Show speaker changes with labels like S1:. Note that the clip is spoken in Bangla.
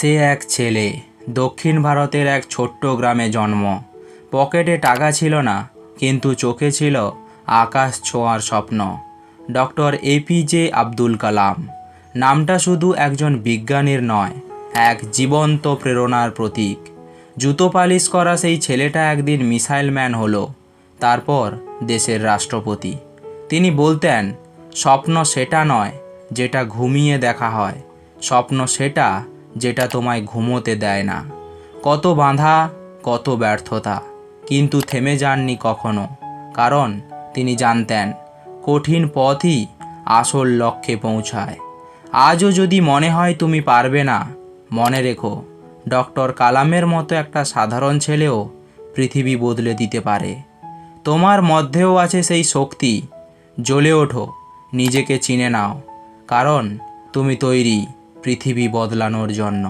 S1: সে এক ছেলে। দক্ষিণ ভারতের এক ছোট্ট গ্রামে জন্ম। পকেটে টাকা ছিল না, কিন্তু চোখে ছিল আকাশ ছোঁয়ার স্বপ্ন। Doctor APJ Abdul Kalam. নামটা শুধু একজন বিজ্ঞানীর নয়, এক জীবন্ত প্রেরণার প্রতীক। জুতো পালিশ করা সেই ছেলেটা একদিন মিসাইল ম্যান হলো, তারপর দেশের রাষ্ট্রপতি। তিনি বলতেন, স্বপ্ন সেটা নয়, যেটা ঘুমিয়ে দেখা হয়। স্বপ্ন সেটা যেটা তোমায় ঘুমোতে দেয় না। কত বাঁধা, কত ব্যর্থতা। কিন্তু থেমে যাননি কখনো। কারণ তিনি জানতেন, কঠিন পথই আসল লক্ষ্যে পৌঁছায়। আজও যদি মনে হয় তুমি পারবে না, মনে রেখো, ডক্টর কালামের মতো একটা সাধারণ ছেলেও পৃথিবী বদলে দিতে পারে। তোমার মধ্যেও আছে সেই শক্তি। জ্বলে ওঠো, নিজেকে চিনে নাও। কারণ তুমি তৈরি। পৃথিবী বদলানোর জন্য।